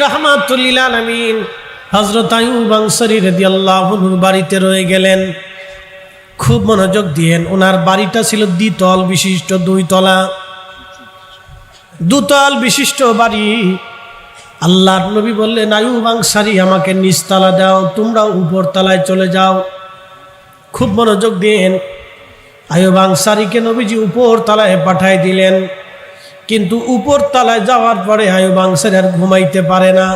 রহমাতুল্লিল আলমিন হজরত আয়ুব আনসারি রেদি আল্লাহনুর বাড়িতে রয়ে গেলেন। খুব মনোযোগ দিয়েন। ওনার বাড়িটা ছিল দ্বিতল বিশিষ্ট দুই তলা দুতল বিশিষ্ট বাড়ি। আল্লাহর নবী বললেন, আয়ুব আনসারি, আমাকে নিচতলা দাও তোমরা উপর তলায় চলে যাও। খুব মনোযোগ দিন আয়ুব আনসারিকে নবীজি উপর তলায় পাঠাই দিলেন। কিন্তু উপর তলায় যাওয়ার পরে আয়ুব আনসারি আর ঘুমাইতে পারে না।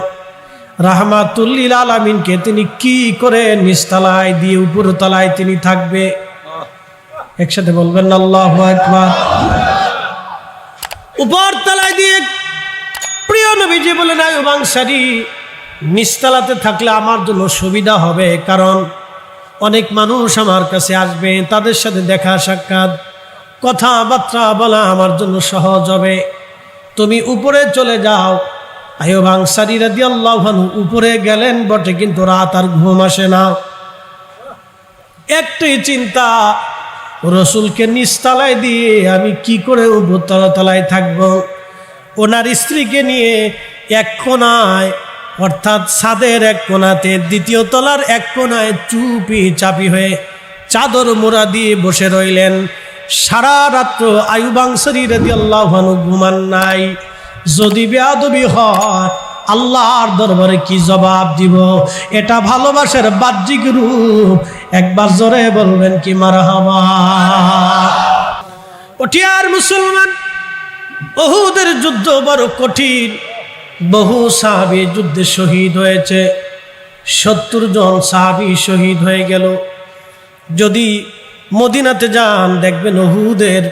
রাহমাতুল্লিল আলামিনকে তিনি কি করে নিচতলায় দিয়ে উপর তলায় তিনি থাকবে? একসাথে বলবেন, আল্লাহ উপর তলায় দিয়ে প্রিয় নবীজি বলেন আয়ুব আনসারি নিচতলাতে থাকলে আমার জন্য সুবিধা হবে। কারণ অনেক মানুষ আমার কাছে আসবে, তাদের সাথে দেখা সাক্ষাৎ কথাবার্তা বলা আমার জন্য সহজ হবে। তুমি উপরে চলে যাও। আয়ুব আনসারি রাদি আল্লাহানু উপরে গেলেন, বটে, কিন্তু রাত আর ঘুম আসে না। একটাই চিন্তা, রসুলকে নিচতলায় দিয়ে আমি কি করে উপরতলায় থাকব? ওনার স্ত্রীকে নিয়ে এক কোনায়, অর্থাৎ ছাদের এক কোনাতে, দ্বিতীয় তলার এক কোনায় চুপি চাপি হয়ে চাদর মোড়া দিয়ে বসে রইলেন। সারা রাত্র আয়ুবাংশরী রেদি আল্লাহানু ঘুমান নাই। যদি বেয়াদবি হয়, আল্লাহর দরবারে কি জবাব দিব? এটা ভালোবাসার বাহ্যিক রূপ। একবার জোরে বলবেন কি মারহাবা? পটিয়ার মুসলমান, বহুদের যুদ্ধ বড় কঠিন। বহু সাহাবি যুদ্ধে শহীদ হয়েছে। সত্তর জন সাহাবি শহীদ হয়ে গেল। যদি মদিনাতে যান, দেখবেন অহুদের,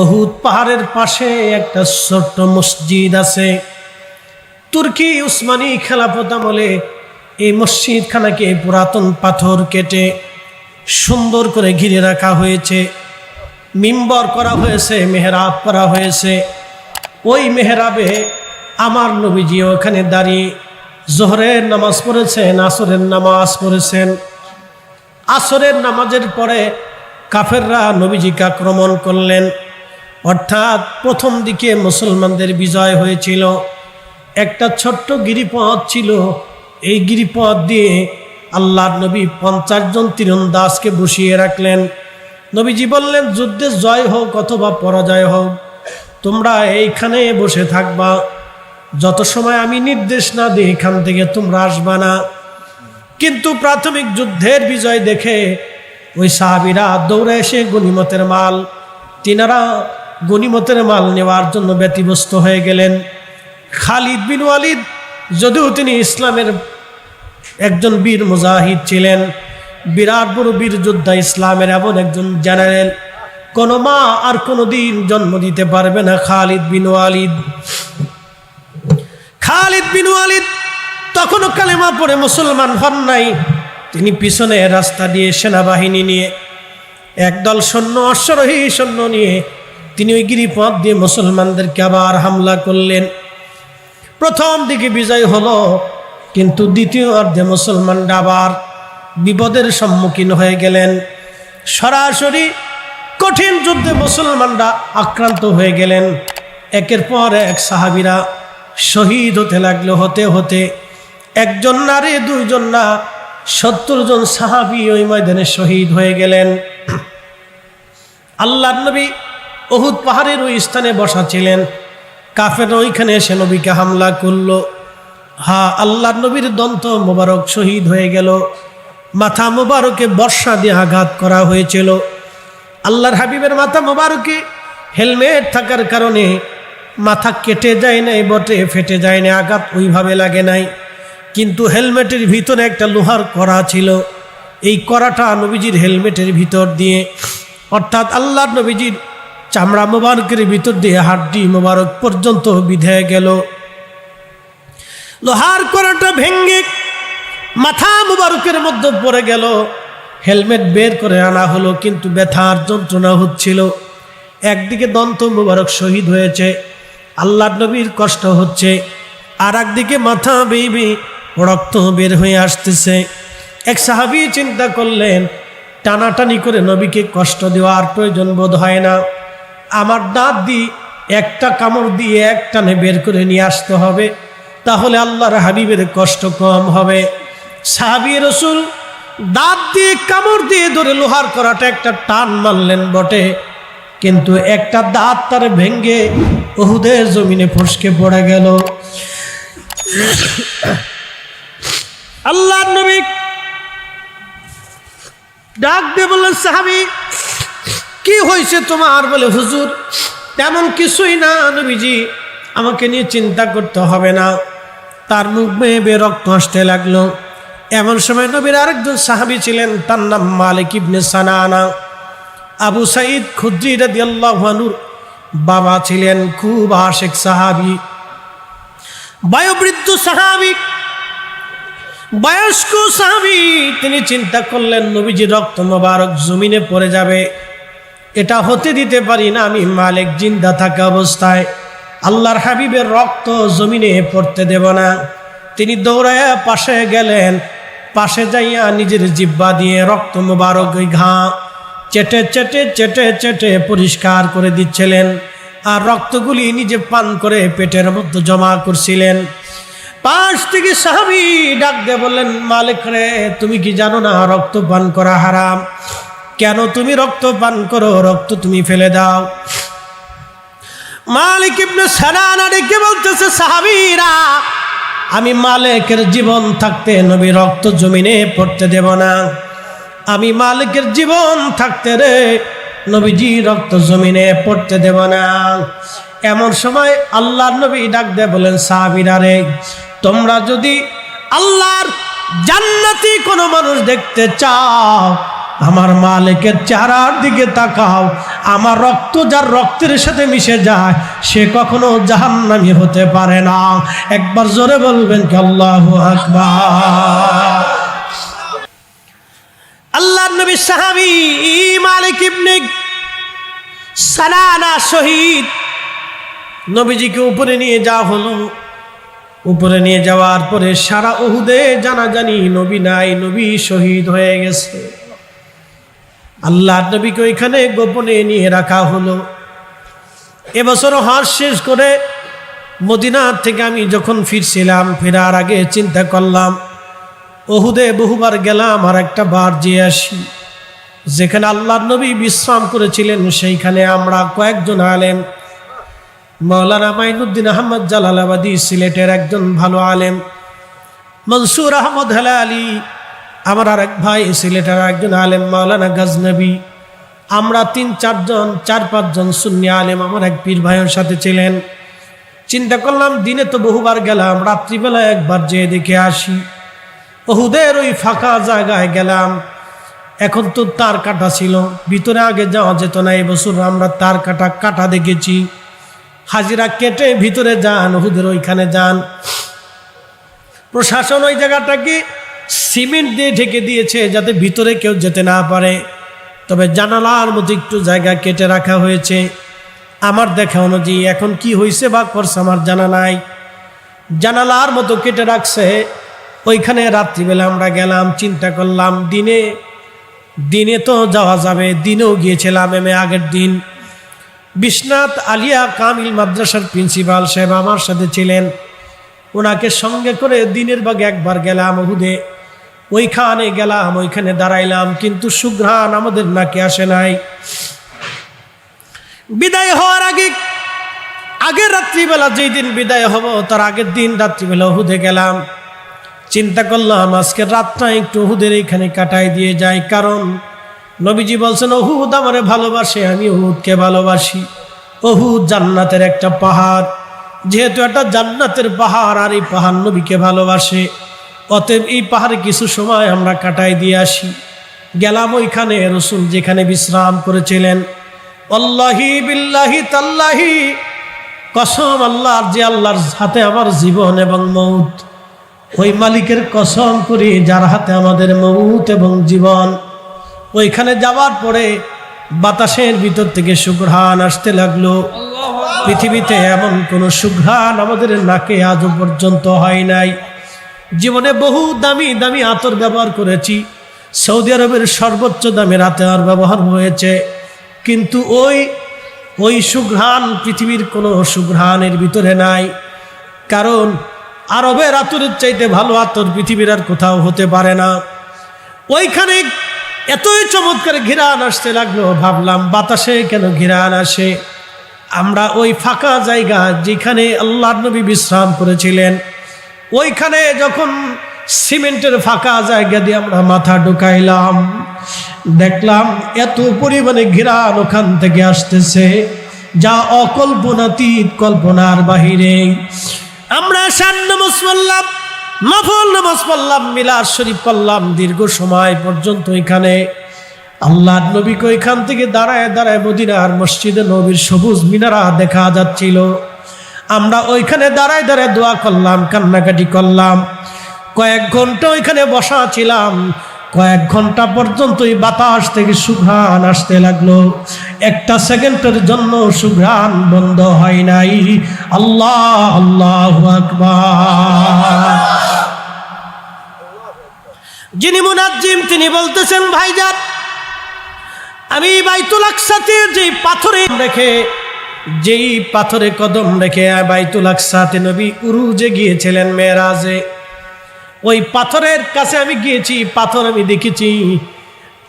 অহুদ পাহাড়ের পাশে একটা ছোট্ট মসজিদ আছে। তুর্কি উসমানী খেলাফত আমলে এই মসজিদখানাকে পুরাতন পাথর কেটে সুন্দর করে ঘিরে রাখা হয়েছে। মিম্বর করা হয়েছে, মেহরাব করা হয়েছে। ওই মেহরাবে আমার নবীজি ওখানে দাঁড়িয়ে জোহরের নামাজ পড়েছেন, আসরের নামাজ পড়েছেন। আসরের নামাজের পরে কাফেররা নবীজিকে আক্রমণ করলেন। অর্থাৎ প্রথম দিকে মুসলমানদের বিজয় হয়েছিল। একটা ছোট্ট গিরিপথ ছিল। এই গিরিপথ দিয়ে আল্লাহর নবী পঞ্চাশ জন তীরন্দাজকে বসিয়ে রাখলেন। নবীজি বললেন, যুদ্ধে জয় হোক অথবা পরাজয় হোক, তোমরা এইখানে বসে থাকবা। যত সময় আমি নির্দেশ না দিই, এখান থেকে তোমরা আসবা না। কিন্তু প্রাথমিক যুদ্ধের বিজয় দেখে ওই সাহাবিরা দৌড়ে এসে গনিমতের মাল, তিনারা গনিমতের মাল নেওয়ার জন্য ব্যতিব্যস্ত হয়ে গেলেন। খালিদ বিন ওয়ালিদ যদিও তিনি ইসলামের একজন বীর মুজাহিদ ছিলেন, বিরাট বড় বীর যোদ্ধা ইসলামের এমন একজন জেনারেল। কোনো মা আর কোনো দিন জন্ম দিতে পারবে না খালিদ বিন ওয়ালিদ। খালিদ বিন ওয়ালিদ তখনও কালেমা পড়ে মুসলমান হন নাই। তিনি পিছনে রাস্তা দিয়ে সেনাবাহিনী নিয়ে, একদল সৈন্য, অশ্বরোহী সৈন্য নিয়ে তিনি ওই গিরিপথ দিয়ে মুসলমানদেরকে আবার হামলা করলেন। প্রথম দিকে বিজয় হলো, কিন্তু দ্বিতীয় অর্ধে মুসলমানরা আবার বিপদের সম্মুখীন হয়ে গেলেন। সরাসরি কঠিন যুদ্ধে মুসলমানরা আক্রান্ত হয়ে গেলেন। একের পর এক সাহাবিরা শহীদ হতে লাগল, হতে হতে একজন নারী, দুইজন না সত্তর জন সাহাবি ওই ময়দানে শহীদ হয়ে গেলেন। আল্লাহ নবী অহুদ পাহাড়ের ওই স্থানে বসা ছিলেন। কাফের ওইখানে এসে নবীকে হামলা করল। হা আল্লাহ নবীর দন্ত মোবারক শহীদ হয়ে গেল। মাথা মোবারকে বর্ষা দিয়ে আঘাত করা হয়েছিল। আল্লাহর হাবিবের মাথা মোবারকে হেলমেট থাকার কারণে মাথা কেটে যায় নাই, বটে, ফেটে যায় না আঘাত ওইভাবে লাগে নাই। কিন্তু হেলমেটের ভিতরে একটা লোহার কড়া ছিল। এই কড়াটা নবীজির হেলমেটের ভিতর দিয়ে, অর্থাৎ আল্লাহ নবীজির চামড়া মোবারকের ভিতর দিয়ে হাড্ডি মোবারক পর্যন্ত বিধে গেল। লোহার কড়াটা ভেঙ্গে মাথা মোবারকের মধ্যে পড়ে গেল। হেলমেট বের করে আনা হলো, কিন্তু ব্যথার যন্ত্রণা হচ্ছিল। একদিকে দন্ত মোবারক শহীদ হয়েছে, আল্লাহ নবীর কষ্ট হচ্ছে আর একদিকে মাথা বেবি রক্ত বের হয়ে আসতেছে। এক সাহাবি চিন্তা করলেন, টানাটানি করে নবীকে কষ্ট দেওয়ার প্রয়োজন বোধ হয় না। আমার দাঁত দিয়ে একটা কামড় দিয়ে এক টানে বের করে নিয়ে আসতে হবে, তাহলে আল্লাহর হাবিবের কষ্ট কম হবে। সাহাবি রসুল দাঁত দিয়ে কামড় দিয়ে ধরে লোহার করাটা একটা টান মানলেন বটে, কিন্তু একটা দাঁত তার ভেঙ্গে ওহুদের জমিনে ফসকে পড়ে গেল। আল্লাহ নবী ডাক দিয়ে বললেন, সাহাবি, কি হয়েছে তোমার? বলে, হুজুর, তেমন কিছুই না, নবীজি, আমাকে নিয়ে চিন্তা করতে হবে না। তার মুখ মেয়ে রক্ত আসতে লাগল। এমন সময় নবীর আরেকজন সাহাবি ছিলেন, তার নাম মালিক ইবনে সানানা। আবু সাইদ খুদ্রি রাদিয়াল্লাহুর বাবা ছিলেন খুব আশেক সাহাবি। বয়োবৃদ্ধ সাহাবি বয়স্ক সাহাবি তিনি চিন্তা করলেন নবীজি রক্ত মোবারক জমিনে পড়ে যাবে। এটা হতে দিতে পারি না, আমি মালিক, জিন্দা থাকা অবস্থায়। আল্লাহর হাবিবের রক্ত জমিনে পড়তে দেব না। তিনি দৌড়ায় পাশে গেলেন, পাশে যাইয়া নিজের জিব্বা দিয়ে রক্ত মোবারক ঘা চেটে চেটে চেটে চেটে পরিষ্কার করে দিচ্ছিলেন, আর রক্তগুলি নিজে পান করে পেটের মধ্যে জমা করছিলেন। পাশ থেকে সাহাবি ডাক দিয়ে বললেন, মালিক রে, তুমি কি জানো না রক্ত পান করা হারাম? কেন তুমি রক্ত পান করো? রক্ত তুমি ফেলে দাও। মালিক ইবনে সানানা ডেকে বলতেছে, সাহাবীরা, আমি মালিকের জীবন থাকতে নবী রক্ত জমিনে পড়তে দেব না। আমি মালিকের জীবন থাকতে রে নবীজি রক্ত জমিনে পড়তে দেব না। এমন সময় আল্লাহর নবী ডাক দিয়ে বলেন সাহাবীরা রে তোমরা যদি আল্লাহর জান্নাতি কোনো মানুষ দেখতে চাও, আমার মালিকের চারার দিকে তাকাও, আমার রক্ত যার রক্তের সাথে মিশে যায়, সে কখনো জাহান্নামি হতে পারে না। একবার জোরে বলবেন কি আল্লাহ আল্লাহ নবী সাহাবি মালিক ইবনে সানানা শহীদ, নবীজিকে উপরে নিয়ে যাওয়া হলো। উপরে নিয়ে যাওয়ার পরে সারা ওহুদে জানা জানি নবী নাই, নবী শহীদ হয়ে গেছে। আল্লাহ নবীকে ওইখানে গোপনে নিয়ে রাখা হলো। এবছর হাস শেষ করে মদিনার থেকে আমি যখন ফিরছিলাম, ফেরার আগে চিন্তা করলাম ওহুদে বহুবার গেলাম আর একটা বার যেয়ে আসি। যেখানে আল্লাহ নবী বিশ্রাম করেছিলেন, সেইখানে আমরা কয়েকজন আলেম মৌলানা মাইনুদ্দিন আহমদ জালালাবাদী সিলেটের একজন ভালো আলেম, মনসুর আহমদ হেলা আলী আমার আর এক ভাই সিলেটের একজন আলেম, মাওলানা গজনবী। আমরা তিন, চারজন, চার, পাঁচজন শূন্য আলেম আমার এক পীর ভাইয়ের সাথে ছিলেন। চিন্তা করলাম, দিনে তো বহুবার গেলাম, রাত্রিবেলা একবার যেয়ে দেখে আসি। বহুদের ওই ফাঁকা জায়গায় গেলাম। এখন তো তার কাটা ছিল, ভিতরে আগে যাওয়া যেত না, এবছর আমরা তার কাটা কাটা দেখেছি। হাজিরা কেটে ভিতরে যান ওহুদের ওইখানে যান। প্রশাসন ওই জায়গাটাকে সিমেন্ট দিয়ে ঢেকে দিয়েছে যাতে ভিতরে কেউ যেতে না পারে। তবে জানালার মতো একটু জায়গা কেটে রাখা হয়েছে। আমার দেখা অনুযায়ী এখন কি হয়েছে বা করছে আমার জানা নাই। জানালার মতো কেটে রাখছে। ওইখানে রাত্রিবেলা আমরা গেলাম, চিন্তা করলাম, দিনে দিনে তো যাওয়া যাবে, দিনেও গিয়েছিলাম এমে আগের দিন। বিশ্বনাথ আলিয়া কামিল মাদ্রাসার প্রিন্সিপাল সাহেব আমার সাথে ছিলেন। ওনাকে সঙ্গে করে দিনের বাগে একবার গেলাম হুদে ওইখানে গেলাম, ওইখানে দাঁড়াইলাম, কিন্তু সুঘ্রাণ আমাদের নাকে আসে নাই। বিদায় হওয়ার আগে, আগের রাত্রিবেলা যেই দিন বিদায় হব, তার আগের দিন রাত্রিবেলা হুদে গেলাম। চিন্তা করলাম, আজকে রাতটা একটু হুদের এইখানে কাটাই দিয়ে যাই, কারণ নবীজি বলছেন ওহুদ আমারে ভালোবাসে, আমি ওহুদকে ভালোবাসি। ওহুদ জান্নাতের একটা পাহাড়। যেহেতু একটা জান্নাতের পাহাড়, আর এই পাহাড় নবীকে ভালোবাসে, অতএব এই পাহাড়ে কিছু সময় আমরা কাটাই দিয়ে আসি। গেলাম ওইখানে, রসুল যেখানে বিশ্রাম করেছিলেন। অল্লাহি বিল্লাহি তাল্লাহি, কসম আল্লাহর যে আল্লাহর হাতে আমার জীবন এবং মৌত। ওই মালিকের কসম করি, যার হাতে আমাদের মৌত এবং জীবন। ওইখানে যাওয়ার পরে বাতাসের ভিতর থেকে সুঘ্রাণ আসতে লাগল। পৃথিবীতে এমন কোনো সুঘ্রাণ আমাদের নাকে আজও পর্যন্ত হয় নাই। জীবনে বহু দামি দামি আতর ব্যবহার করেছি। সৌদি আরবের সর্বোচ্চ দামের আতর ব্যবহার হয়েছে। কিন্তু ওই ওই সুঘ্রাণ পৃথিবীর কোনো সুঘ্রাণের ভিতরে নাই। কারণ আরবের আতরের চাইতে ভালো আতর পৃথিবীর আর কোথাও হতে পারে না। ওইখানে এতই চমৎকার ঘিরান আসতে লাগল, ভাবলাম বাতাসে কেন ঘিরান আসে? আমরা ওই ফাঁকা জায়গা যেখানে আল্লাহ নবী বিশ্রাম করেছিলেন, ওইখানে যখন সিমেন্টের ফাঁকা জায়গা দিয়ে আমরা মাথা ঢুকাইলাম, দেখলাম এত পরিমাণে ঘিরান ওখান থেকে আসতেছে, যা অকল্পনাতীত কল্পনার বাহিরে। আমরা সান নামাজ পড়লাম নফল নামাজ পড়লাম মিলার শরীফ করলাম দীর্ঘ সময় পর্যন্ত এখানে। আল্লাহ নবীকে ওইখান থেকে দাঁড়ায় দাঁড়ায় মদিনার মসজিদে নবীর সবুজ মিনারা দেখা যাচ্ছিল। আমরা ওইখানে দাঁড়ায় দাঁড়ায় দোয়া করলাম, কান্নাকাটি করলাম। কয়েক ঘণ্টা ওইখানে বসা ছিলাম। কয়েক ঘণ্টা পর্যন্ত এই বাতাস থেকে সুঘ্রাণ আসতে লাগল। একটা সেকেন্ডের জন্য সুঘ্রাণ বন্ধ হয় নাই। আল্লাহ আল্লাহ আকবার। যিনি মুনাজ্জিম, তিনি বলতেছেন, ভাইজান, আমি বাইতুল আকসাতে যেই পাথরে রেখে, যেই পাথরে কদম রেখে বাইতুল আকসাতে নবী উরুজে গিয়েছিলেন মেয়েরাজে ওই পাথরের কাছে আমি গিয়েছি, পাথর আমি দেখেছি।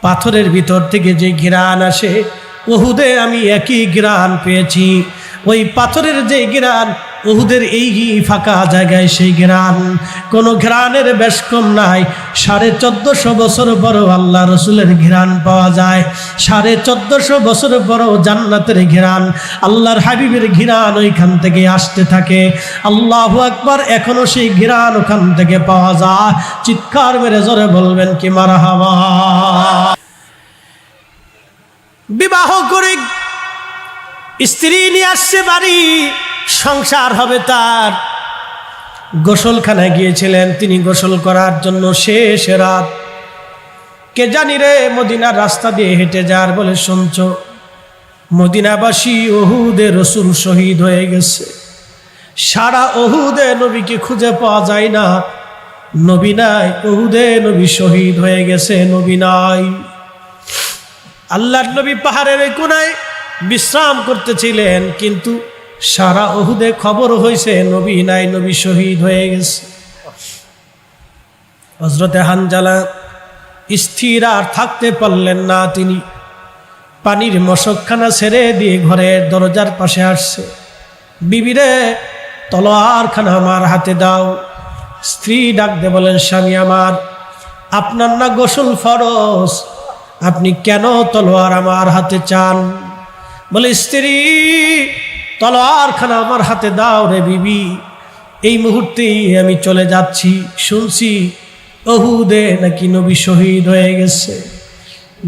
পাথরের ভিতর থেকে যে ঘিরান আসে, ওহুদে আমি একই ঘিরান পেয়েছি। ওই পাথরের যে ঘিরান ওহুদের এই ফাঁকা জায়গায় সেই ঘিরান। কোনো ঘিরানের বেশ কম নাই। সাড়ে চোদ্দশো বছর বড় আল্লাহ রসুলের ঘিরান পাওয়া যায়। সাড়ে চোদ্দশো বছর বড় জান্নাতের ঘিরান। আল্লাহর হাবিবের ঘিরান ওইখান থেকে আসতে থাকে। আল্লাহ আকবার এখনও সেই ঘিরান ওখান থেকে পাওয়া যায়। চিৎকার মেরে জোরে বলবেন কি মারা হাওয়া বিবাহ করে স্ত্রী নিয়ে আসছে বাড়ি। সংসার হবে তার। গোসলখানায় গিয়েছিলেন, তিনি গোসল করার জন্য শেষ রাত। কে জানি রে মদিনার রাস্তা দিয়ে হেঁটে যার বলে শুনছ, মদিনাবাসী ওহুদে রসুল শহীদ হয়ে গেছে। সারা ওহুদে নবীকে খুঁজে পাওয়া যায় না। নবী নাই, ওহুদে নবী শহীদ হয়ে গেছে, নবী নাই। আল্লাহর নবী পাহাড়ের কোনায় বিশ্রাম করতেছিলেন, কিন্তু সারা ওহুদে খবর হয়েছে নবী নাই, নবী শহীদ হয়ে গেছে। হজরতে হানজালা স্থির আর থাকতে পারলেন না তিনি। পানির মশকখানা ছেড়ে দিয়ে ঘরের দরজার পাশে আসছে। বিবিরে তলোয়ারখানা আমার হাতে দাও। স্ত্রী ডাকতে বলেন, স্বামী আমার, আপনার না গোসল ফরস আপনি কেন তলোয়ার আমার হাতে চান? বলে, স্ত্রী তলোয়ারখানা আমার হাতে দাও রে বিবি। এই মুহূর্তেই আমি চলে যাচ্ছি, শুনছি অহুদে নাকি নবী শহীদ হয়ে গেছে।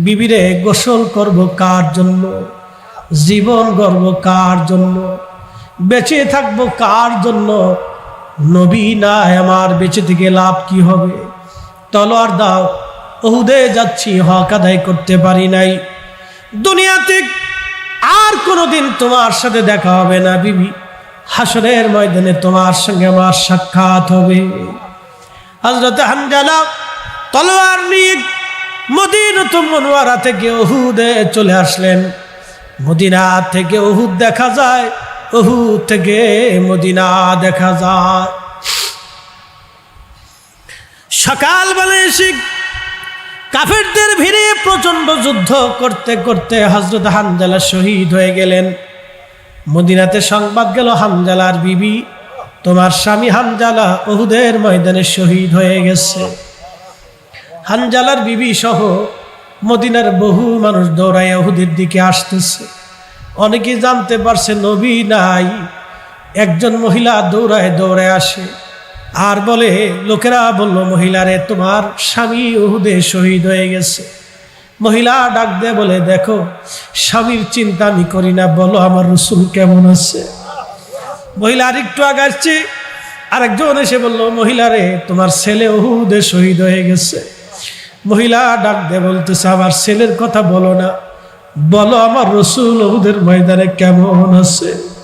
বিবিরে গোসল করব কার জন্য? জীবন গর্ব কার জন্য? বেঁচে থাকব কার জন্য? নবী না আমার, বেঁচে থেকে লাভ কি হবে? তলোয়ার দাও ওহুদে যাচ্ছি, হক আদায় করতে পারি নাই। দুনিয়াতে আর কোনোদিন তোমার সাথে দেখা হবে না, বিবি। হাসরের ময়দানে তোমার সঙ্গে আমার সাক্ষাৎ হবে। হজরত হানজালা তলোয়ার নিয়ে মদিনত মনোয়ারা থেকে ওহুদে চলে আসলেন। মদিনা থেকে ওহুদ দেখা যায় ওহুদ থেকে মদিনা দেখা যায়। সকালবেলা এসে কাফেরদের ভিড়ে প্রচণ্ড যুদ্ধ করতে করতে হজরত হানজালা শহীদ হয়ে গেলেন। মদিনাতে সংবাদ গেল হানজালার বিবি, তোমার স্বামী হানজালা ওহুদের ময়দানে শহীদ হয়ে গেছে। হানজালার বিবি সহ মদিনার বহু মানুষ দৌড়ায় ওহুদের দিকে আসতেছে। অনেকে জানতে পারছে নবী নাই, একজন মহিলা দৌড়ায় দৌড়ায় আসে। আর বলে, লোকেরা বলল, মহিলারে, তোমার স্বামী ওহুদে শহীদ হয়ে গেছে। মহিলা ডাক দে বলে, দেখো, স্বামীর চিন্তা আমি করি না, বলো আমার রসুল কেমন আছে? মহিলা আরেকটু আগাচ্ছে আরেকজন এসে বলল, মহিলারে, তোমার ছেলে ওহুদে শহীদ হয়ে গেছে। মহিলা ডাক দে বলতেছে, আমার ছেলের কথা বলো না, বলো আমার রসুল ওহুদের ময়দানে কেমন আছে?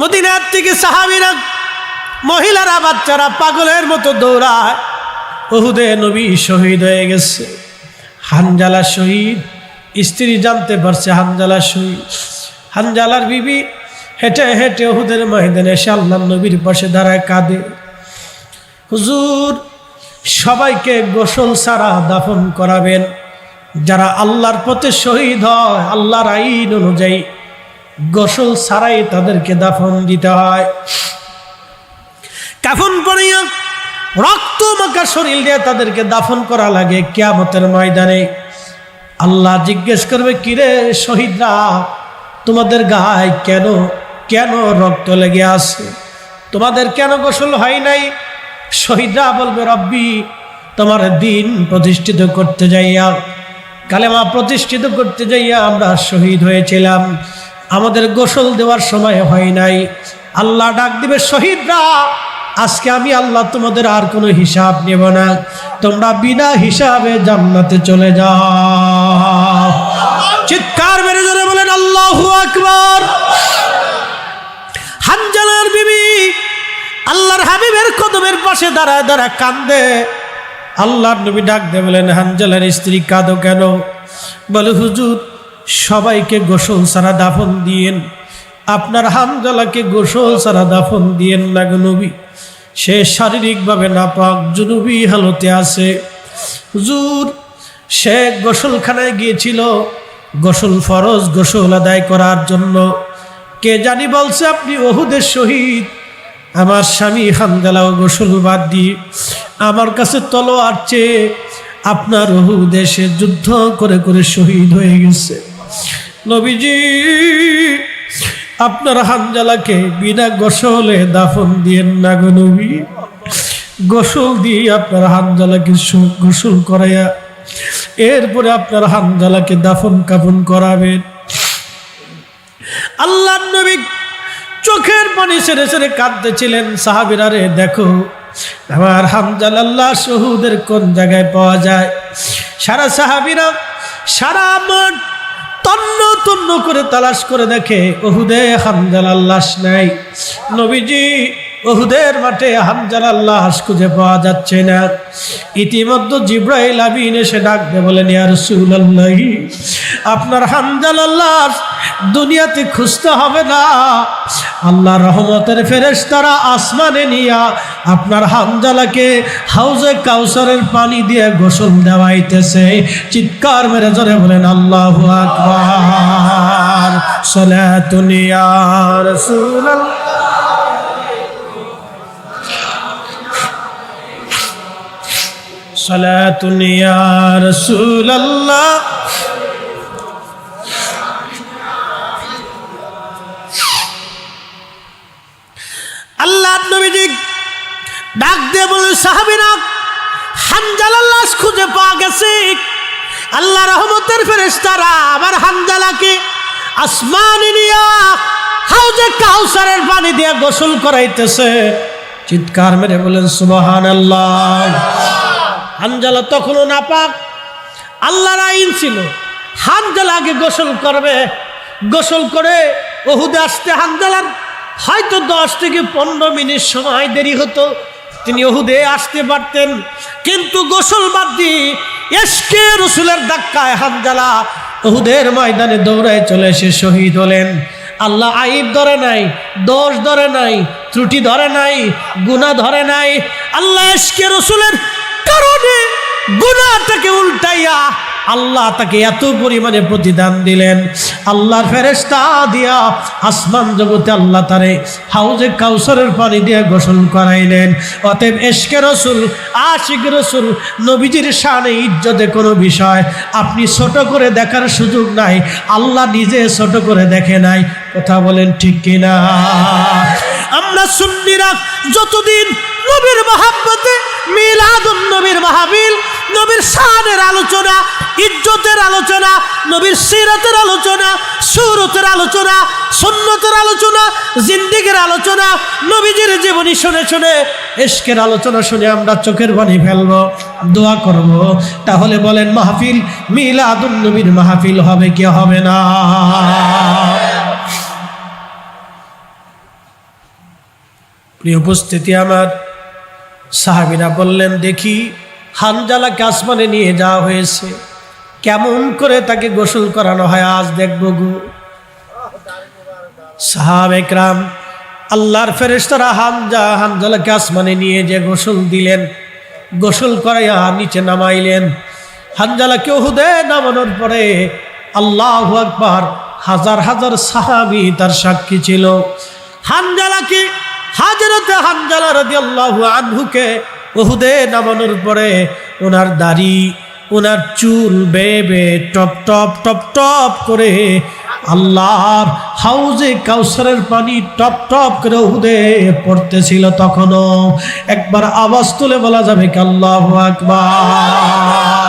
মদিনার থেকে সাহাবিরা মহিলারা, বাচ্চারা পাগলের মতো দৌড়ায়। ওহুদে নবী শহীদ হয়ে গেছে। হানজালা শহীদ। স্ত্রী জানতে পারছে হানজালা শহীদ। হানজালার বিবি হেঁটে হেঁটে ওহুদের ময়দানে এসে আল্লাহ নবীর পাশে দাঁড়ায় কাঁদে। হুজুর, সবাইকে গোসল ছাড়া দাফন করাবেন। যারা আল্লাহর পথে শহীদ হয়, আল্লাহর আইন অনুযায়ী গোসল ছাড়াই তাদেরকে দাফন দিতে হয়। কাফন পড়িয়া রক্ত মাখা শরীর দিয়ে তাদেরকে দাফন করা লাগে কেয়ামতের ময়দানে। আল্লাহ জিজ্ঞেস করবে, কিরে শহীদরা, তোমাদের গায়ে কেন কেন রক্ত লেগে আছে? তোমাদের কেন গোসল হয় নাই? শহীদরা বলবে, রব্বি, তোমার দিন প্রতিষ্ঠিত করতে যাইয়া, কালেমা প্রতিষ্ঠিত করতে যাইয়া আমরা শহীদ হয়েছিলাম। আমাদের গোসল দেওয়ার সময় হয় নাই। আল্লাহ ডাক দিবে, শহীদরা, আজকে আমি আল্লাহ তোমাদের আর কোনো হিসাব নেব না। তোমরা বিনা হিসাবে জান্নাতে চলে যাও। চিৎকার মেরে ধরে বলেন, আল্লাহ আকবর। হানজালার বিবি আল্লাহর হাবিবের কদমের পাশে দাঁড়ায় দাঁড়ায় কান্দে। আল্লাহর নবী ডাক দে বলেন, হানজালার স্ত্রী কাঁদো কেন? বলে, হুজুর সবাইকে গোসল সারা দাফন দিয়েন। আপনার হানজালাকে গোসল সারা দাফন দিয়েন না নবী। সে শারীরিকভাবে নাপাক জুনুবি হালতে আছে। হুজুর, সে গোসলখানায় গিয়েছিল গোসল ফরজ গোসল আদায় করার জন্য। কে জানি বলছে আপনি ওহুদের শহীদ। আমার স্বামী হামদালাও গোসল বাদ দিয়ে আমার কাছে তলোয়ার চেয়ে আপনার ওহু দেশে যুদ্ধ করে করে শহীদ হয়ে গেছে। নবীজি, আপনার হানজালাকে বিনা গোসলে দাফন দিয়েন না গো নবী। গোসল দিয়ে আপনার হানজালাকে গোসল করাইয়া এরপরে আপনার হানজালাকে দাফন কাফন করাবেন। আল্লাহ নবী চোখের পানি ছেড়ে ছেড়ে কাঁদতেছিলেন, সাহাবিরা রে দেখো, আমার হামজাল আল্লাহ শহুদের কোন জায়গায় পাওয়া যায়? সারা সাহাবিরা সারা মন তন্ন তন্ন করে তালাশ করে দেখে, ওহুদে হামজালার লাশ নাই। নবীজি, ওহুদের মাঠে হামজালার লাশ খুঁজে পাওয়া যাচ্ছে না। ইতিমধ্যে জিব্রাইল আমিন এসে ডাকবে বলেন ইয়ার রাসূলুল্লাহ, আপনার হামজালার আল্লাহ দুনিয়াতে খুঁজতে হবে না। আল্লাহ রহমতের ফেরেশতারা আসমানে নিয়া আপনার হামজালাকে হাউজে কাউসারের পানি দিয়ে গোসল দেওয়াইতেছে। চিৎকার মেরে জোরে বলেন, আল্লাহ আকবার রাসূলুল্লাহ। সালাতুন ইয়া রাসূলুল্লাহ। আল্লাহ ডাক দিয়ে সাহাবিরা হানজালার লাশ খুঁজে পাওয়া গেছে। আল্লাহ রহমতের ফেরেশতারা, আমার হানজালাকে আসমানে নিয়া হাউজে কাউসারের পানি দিয়ে গোসল করাইতেছে। চিৎকার মেরে বলেন সুবহান আল্লাহ হানজালা তখনও না পাক আল্লাহর আইন ছিল হানজালা আগে গোসল করবে। গোসল করে ওহুদে আসতে হানজালার হয়তো দশ থেকে পনেরো মিনিট সময় দেরি হতো। তিনি ওহুদে আসতে পারতেন। কিন্তু গোসল বাদ দিয়ে এসকে রসুলের ধাক্কায় হানজালা ওহুদের ময়দানে দৌড়ায় চলে এসে শহীদ হলেন। আল্লাহ আইব ধরে নাই, দোষ ধরে নাই, ত্রুটি ধরে নাই গুণা ধরে নাই। আল্লাহ এসকে রসুলের কারণে গুণাটাকে উল্টাইয়া আল্লাহ তাকে এত পরিমাণে প্রতিদান দিলেন। আল্লাহর ফেরেস্তা দিয়া আসমান জগতে আল্লাহ তারে হাউজে কাউসারের পানি দিয়ে গোসল করাইলেন। অতএব এশকে রসুল, আশিক রসুল, নবীজির শানে ইজ্জতে কোনো বিষয় আপনি ছোট করে দেখার সুযোগ নাই, আল্লাহ নিজে ছোট করে দেখে নাই। কথা বলেন ঠিক কিনা? আমরা সুন্নিরা যতদিন নবীর মহাব্বতে মিলাদুন নবীর মাহবিল, নবীর শানের আলোচনা ইজ্জতের আলোচনা, নবীর সিরাতের আলোচনা, সুরতের আলোচনা, সুন্নতের আলোচনা, জিন্দিগির আলোচনা, নবীজির জীবনী শুনে শুনে, এশকের আলোচনা শুনে আমরা চোখের পানি ফেলব, দোয়া করব। তাহলে বলেন, মাহফিল, মিলাদুন নবীর মাহফিল হবে কি হবে না? প্রিয় উপস্থিতি আমার, সাহাবিরা বললেন, দেখি, হানজালাকে আসমানে নিয়ে যাওয়া হয়েছে। কেমন করে তাকে গোসল করানো হয় আজ দেখব গো। সাহাবেকরাম আল্লাহর ফেরেশতারা হামজা হামজালাকে আসমানে নিয়ে যে গোসল দিলেন, গোসল করাইয়া নিচে নামাইলেন। হানজালাকে হুদে নামানোর পরে আল্লাহ আকবার হাজার হাজার সাহাবি তার সাক্ষী ছিল। হানজালাকে, হাজরতে হানজালা রাদি আল্লাহ আনহুকে ওহুদে নামানোর পরে ওনার দাড়ি ওনার চুল বেবে টপ টপ টপ টপ করে আল্লাহর হাউজে কাউসারের পানি টপ টপ করে উদে পড়তেছিল তখনও। একবার আওয়াজ তুলে বলা যাবে কাল্লাহ আকবার।